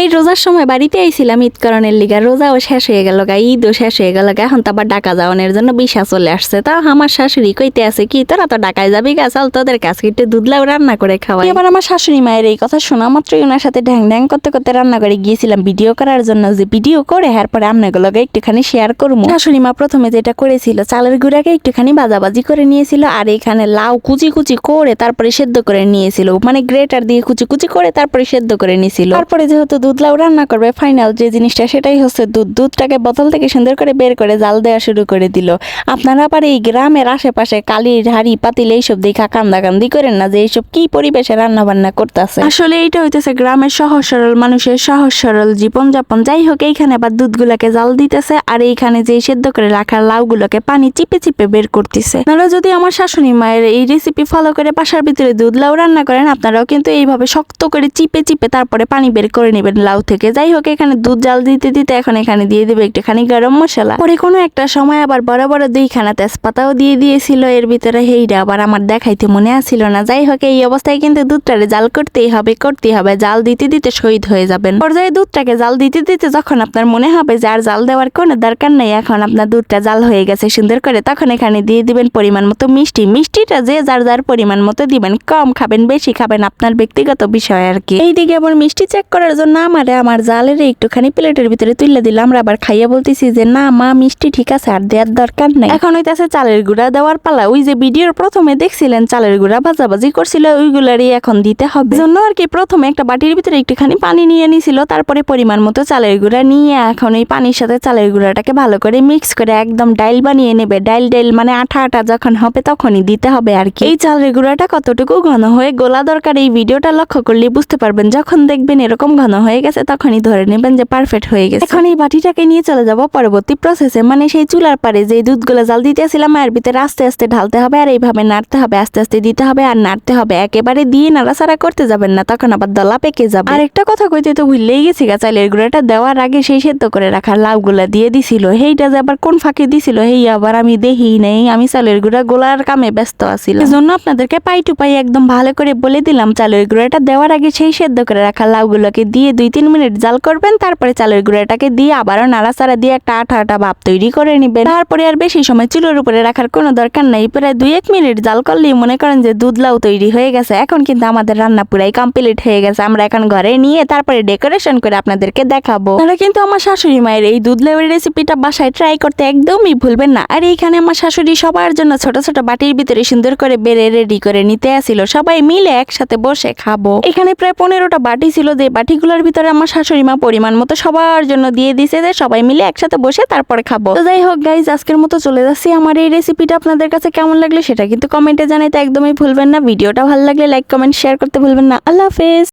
এই রোজার সময় বাড়িতে আইছিলাম ঈদকরণের লিগা রোজাও শেষ হয়ে গেল গা, ঈদও শেষ হয়ে গেল গা, এখন তো আবার ডাকা যাওয়ানোর জন্য বিশা চলে আসছে। তাও আমার শাশুড়ি কইতে আছে কি, তোরা তো ডাকায় যাবি গা, চল তোদের কাছে একটু দুধ লাউ রান্না করে খাওয়াই। এবার আমার শাশুড়ি মায়ের এই কথা শোনা মাত্রই ওনার সাথে ঢ্যাং ঢ্যাং করতে করতে রান্না করে গিয়েছিলাম ভিডিও করার জন্য যে ভিডিও করে এরপরে আপনাগুলোকে একটুখানি শেয়ার করব শাশুড়ি মা প্রথমে যেটা করেছিল, চালের গুঁড়াকে একটুখানি বাজাবাজি করে নিয়েছিল আর এখানে লাউ কুচি কুচি করে তারপরে সেদ্ধ করে নিয়েছিল মানে গ্রেটার দিয়ে কুচি কুচি করে তারপরে সেদ্ধ করে নিয়েছিল। তারপরে যেহেতু দুধ লাউ রান্না করবে ফাইনাল যে জিনিসটা সেটাই হচ্ছে দুধ। দুধটাকে বোতল থেকে সুন্দর করে বের করে জাল দেওয়া শুরু করে দিল। আপনারা আবার এই গ্রামের আশেপাশে কালির হাড়ি পাতিল এইসব দেখা কান্দাকান্দি করেন না যে এইসব কি পরিবেশে রান্না বান্না করতেছে। আসলে এইটা হইতেছে গ্রামের সহজ সরল, মানুষের সহজ সরল জীবনযাপন। যাই হোক, এইখানে আবার দুধগুলাকে জাল দিতেছে আর এইখানে যে সেদ্ধ করে রাখা লাউগুলোকে পানি চিপে চিপে বের করতেছে। আপনারা যদি আমার শাশুড়ি মায়ের এই রেসিপি ফলো করে বাসার ভিতরে দুধ লাউ রান্না করেন, আপনারাও কিন্তু এইভাবে শক্ত করে চিপে চিপে তারপরে পানি বের করে নেবেন। লাউ থেকে। যাই হোক, এখানে দুধ জাল দিতে দিতে এখন এখানে দিয়ে দেবে একটুখানি গরম মশলা। পরে কোনো একটা সময় আবার বড় বড় দুইখানা তেজপাতাও দিয়ে দিয়েছিল। এর ভিতরে হেইটা আবার আমার দেখাইতে মনে আসছিল না। যাই হোক, এই অবস্থায় কিন্তু দুধটারে জাল করতেই হবে করতেই হবে। জাল দিতে দিতে শহীদ হয়ে যাবেন। পর্যায়ে দুধটাকে জাল দিতে দিতে যখন আপনার মনে হবে যে আর জাল দেওয়ার কোনো দরকার নেই, এখন আপনার দুধটা জাল হয়ে গেছে সুন্দর করে, তখন এখানে দিয়ে দিবেন পরিমাণ মতো মিষ্টি। মিষ্টিটা যে যার যার পরিমাণ মতো দিবেন। কম খাবেন, বেশি খাবেন, আপনার ব্যক্তিগত বিষয় আর কি। এইদিকে আবার মিষ্টি চেক করার জন্য আমারে আমার জালের একটুখানি প্লেটের ভিতরে তুলে দিলাম আবার খাইয়া বলতেছি যে, না, মা, মিষ্টি ঠিক আছে, আর দেওয়ার দরকার নাই। এখন হইতাছে চালের গুঁড়া দেওয়ার পালা। ওই যে ভিডিওর প্রথমে দেখছিলেন, চালের গুঁড়া ভাজাভাজি করছিল, ওইগুলারই এখন দিতে হবে। জন্য আর কি প্রথমে একটা বাটির ভিতরে একটুখানি পানি নিয়ে নিছিল, তারপরে পরিমাণ মতো চালের গুঁড়া নিয়ে এখন ওই পানির সাথে চালের গুঁড়াটাকে ভালো করে মিক্স করে একদম ডাইল বানিয়ে নেবে। ডাইল ডাইল মানে আঠা আঠা যখন হবে তখনই দিতে হবে আর কি। এই চালের গুঁড়াটা কতটুকু ঘন হয়ে গোলা দরকার এই ভিডিওটা লক্ষ্য করলে বুঝতে পারবেন, যখন দেখবেন এরকম ঘন হয়ে গেছে, তখনই ধরে নেবেন যে পারফেক্ট হয়ে গেছে। এখন এই বাটিটাকে নিয়ে চলে যাব পরবর্তী প্রসেসে মানে সেই চুলার পারে যে দুধগুলো জাল দিতেছিলাম, এর ভিতরে আস্তে আস্তে ঢালতে হবে আর এইভাবে নাড়তে হবে, আস্তে আস্তে দিতে হবে আর নাড়তে হবে। একেবারে দিয়ে নাড়াচাড়া করতে যাবেন না, তখন আবার দলা পেকে যাবে। আর একটা কথা কইতে তো ভুললেই গেছি গা, চালের গুঁড়াটা দেওয়ার আগে সেই সেদ্ধ করে রাখা লাউগুলা দিয়ে দিছিল। হেইটা যে আবার কোন ফাঁকে দিছিল, হেই আবার আমি দেখি নাই, আমি চালের গুঁড়া গোলার কামে ব্যস্ত আছিলাম। জন্য আপনাদেরকে পাই টু পাই একদম ভালো করে বলে দিলাম, চালের গুঁড়াটা দেওয়ার আগে সেই সেদ্ধ করে রাখা লাউগুলোকে দিয়ে দুই তিন মিনিট জাল করবেন, তারপরে চালের গুঁড়াটাকে দিয়ে আবারও নাড়াচাড়া দিয়ে একটা আঠা আঠা ভাব তৈরি করে নেবেন। তারপরে আর বেশি সময় চুলোর উপরে রাখার কোনো দরকার নাই। প্রায় দুই এক মিনিট জাল করলেই মনে করেন যে দুধ লাউ তৈরি হয়ে গেছে। এখন কিন্তু আমাদের রান্না পুরাই কমপ্লিট হয়ে গেছে। আমরা এখন ঘরে নিয়ে তারপরে ডেকোরেশন করে আপনাদেরকে দেখাবো। তাহলে কিন্তু আমার শাশুড়ি মায়ের এই দুধ লাউয়ের রেসিপিটা বাসায় ট্রাই করতে একদমই ভুলবেন না। আর এইখানে আমার শাশুড়ি সবার জন্য ছোট ছোট বাটির ভিতরে সুন্দর করে বেড়ে রেডি করে নিতে আসিল। সবাই মিলে একসাথে বসে খাব। এখানে প্রায় পনেরোটা বাটি ছিল। যে বাটিগুলোর ভিতরে আমার শাশুড়ি মা পরিমাণ মতো সবার জন্য দিয়ে দিছে যে সবাই মিলে একসাথে বসে তারপরে খাব। তো যাই হোক গাইজ আজকের মতো চলে যাচ্ছি। আমার এই রেসিপিটা আপনাদের কাছে কেমন লাগল সেটা কিন্তু কমেন্টে জানাইতে একদমই ভুলবেন না। ভিডিওটা ভালো লাগলে লাইক কমেন্ট শেয়ার করতে ভুলবেন না। আল্লাহ হাফেজ।